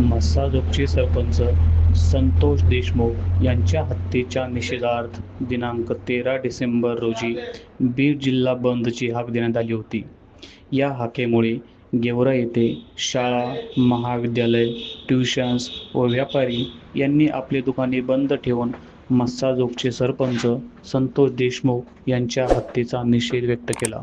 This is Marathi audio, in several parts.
मस्साजोगचे सरपंच संतोष देशमुख यांच्या हत्येच्या निषेधार्थ दिनांक तेरा डिसेंबर रोजी बीड जिल्हा बंदची हाक देण्यात आली होती या हाकेमुळे गेवरा येथे शाळा महाविद्यालय ट्युशन्स व व्यापारी यांनी आपले दुकाने बंद ठेवून मस्साजोगचे सरपंच संतोष देशमुख यांच्या हत्येचा निषेध व्यक्त केला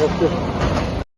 Eu